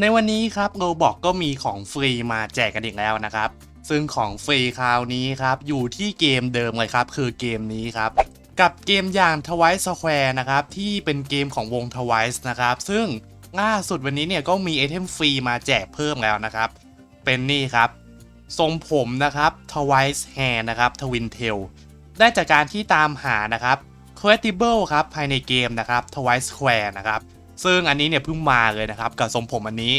ในวันนี้ครับโรบอกก็มีของฟรีมาแจกกันอีกแล้วนะครับ ซึ่งของฟรีคราวนี้ครับอยู่ที่เกมเดิมเลยครับ คือเกมนี้ครับ กับเกมอย่าง Twice Square นะครับที่เป็นเกมของวง Twice นะครับ ซึ่งล่าสุดวันนี้เนี่ยก็มีไอเทมฟรีมาแจกเพิ่มแล้วนะครับ เป็นนี่ครับ ทรงผมนะครับ Twice Hair นะครับ Twin Tail ได้จากการที่ตามหานะครับ Collectible ครับภายในเกมนะครับ Twice Square นะครับ ซึ่งอันนี้เนี่ยเพิ่งมาเลยนะครับกับทรงผมอันนี้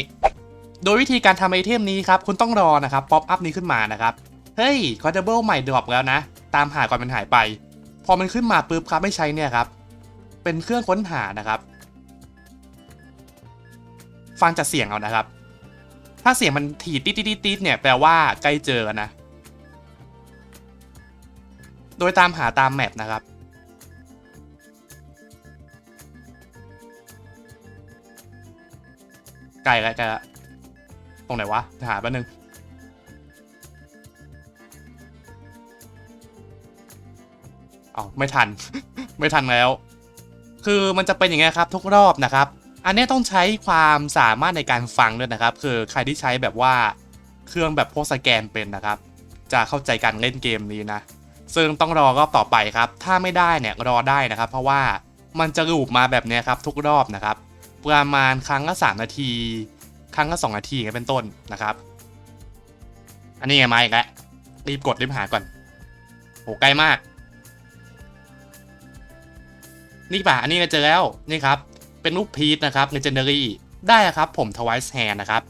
โดยวิธีการทำไอเทมนี้ครับคุณต้องรอนะครับป๊อปอัพนี้ขึ้นมานะครับเฮ้ย Collectible ใหม่ดรอปแล้วนะ ตามหาก่อนมันหายไป พอมันขึ้นมาปุ๊บครับไม่ใช้เนี่ยครับ เป็นเครื่องค้นหานะครับ ฟังจากเสียงเอานะครับ ถ้าเสียงมันถีดติดติดติดเนี่ยแปลว่าใกล้เจอนะ โดยตามหาตามแมปนะครับ ไกลแล้วไกลแล้วตรงไหนวะหาแป๊บนึงอ๋อไม่ทัน ไม่ทันแล้ว คือมันจะเป็นอย่างเงี้ยครับทุกรอบนะครับ อันนี้ต้องใช้ความสามารถในการฟังด้วยนะครับ คือใครที่ใช้แบบว่าเครื่องแบบพวกสแกนเป็นนะครับ จะเข้าใจการเล่นเกมนี้นะ ซึ่งต้องรอรอบต่อไปครับ ถ้าไม่ได้เนี่ยรอได้นะครับ เพราะว่ามันจะรูปมาแบบนี้ครับทุกรอบนะครับ ประมาณครั้งละ3นาที ครั้งละ2นาทีอย่างเงี้ยเป็นต้นนะครับ อันนี้ไงมาอีกแล้วรีบกดรีบหาก่อนโหใกล้มาก นี่ป่ะอันนี้ก็เจอแล้วนี่ครับ เป็นรูปพีทนะครับ Legendary ได้ครับผม Twice Hand นะครับ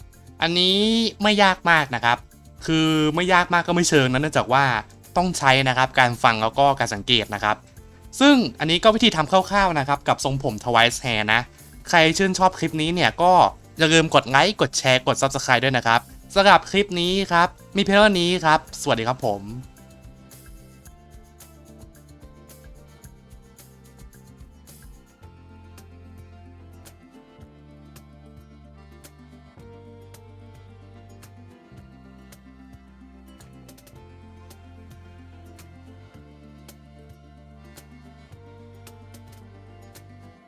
อันนี้ไม่ยากมากนะครับ คือไม่ยากมากก็ไม่เชิงนะเนื่องจากว่าต้องใช้นะครับการฟังแล้วก็การสังเกตนะครับ ซึ่งอันนี้ก็วิธีทำคร่าวๆนะครับ กับทรงผม Twice Hair นะ ใครชื่นชอบคลิปนี้เนี่ยก็อย่าลืมกดไลค์กดแชร์กด Subscribe ด้วยนะครับสำหรับคลิปนี้ครับ มีเพียงเท่านี้ครับ สวัสดีครับผม